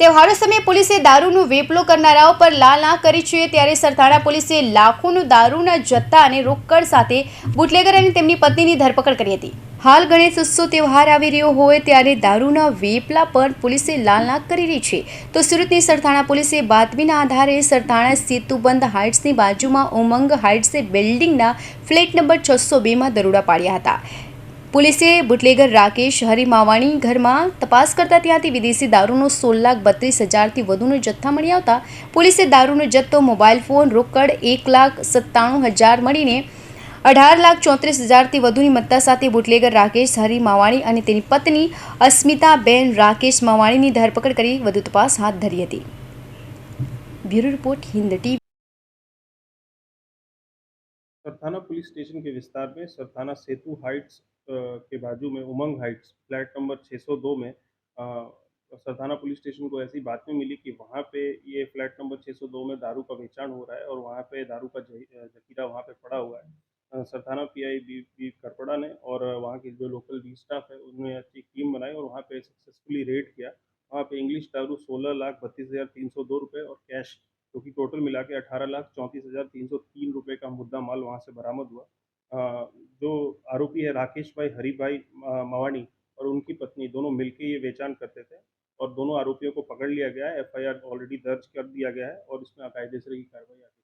તહેવારો સમયે પોલીસે દારૂનું વેપલો કરનારાઓ પર લાલ ના કરી છે. ત્યારે સરથાણા પોલીસે લાખોનું દારૂના જથ્થા અને રોકડ સાથે બુટલેગર અને તેમની પત્નીની ધરપકડ કરી હતી. હાલ ગણેશ ઉત્સવ તહેવાર આવી રહ્યો હોય ત્યારે દારૂના વેપલા પર પોલીસે લાલ આંખ કરી રહી છે. તો સુરતની સરથાણા પોલીસે બાતમીના આધારે સરથાણા સેતુબંધ હાઇટ્સની બાજુમાં ઉમંગ હાઇટ્સ બિલ્ડિંગના ફ્લેટ નંબર છસો બેમાં દરોડા પાડ્યા હતા. પોલીસે બુટલેગર રાકેશ હરિમાવાણી ઘરમાં તપાસ કરતા ત્યાંથી વિદેશી દારૂનો સોળ લાખ બત્રીસ હજારથી વધુનો જથ્થા મળી આવતા પોલીસે દારૂનો જથ્થો મોબાઈલ ફોન રોકડ એક લાખ સત્તાણું હજાર મળીને અઢાર લાખ ચોત્રીસ હજારથી વધુની મત્તા સાથે બુટલેગર રાકેશ હરિ માવાણી અને તેની પત્ની અસ્મિતાબેન રાકેશ માવાણીની ધરપકડ કરી વધુ તપાસ હાથ ધરી હતી bureau report Hind TV Sarthana police station के विस्तार में सरथाना सेतु हाइट्स अ, के बाजू में उमंग हाइट्स, फ्लैट नंबर 602 में सरथाना पुलिस स्टेशन को ऐसी बातमी मिली कि वहाँ पे ये फ्लैट नंबर 602 में दारू का बेचान हो रहा है और वहाँ पे दारू का जखीरा वहाँ पे पड़ा हुआ है। Sarthana PI B B Karpada ने और वहाँ के जो लोकल डी स्टाफ है, उन्होंने अच्छी टीम बनाई और वहाँ पे सक्सेसफुली रेड किया। वहाँ पे इंग्लिश दारू सोलह लाख बत्तीस हज़ार तीन सौ दो रुपये और कैश, जो कि टोटल मिला के अठारह लाख चौंतीस हज़ार तीन सौ तीन रुपये का मुद्दा माल वहाँ से बरामद हुआ। जो आरोपी है राकेश भाई, हरी भाई मवानी और उनकी पत्नी दोनों मिलकर ये बेचान करते थे और दोनों आरोपियों को पकड़ लिया गया है। एफआईआर ऑलरेडी दर्ज कर दिया गया है और इसमें कायदेसर की कार्रवाई आगे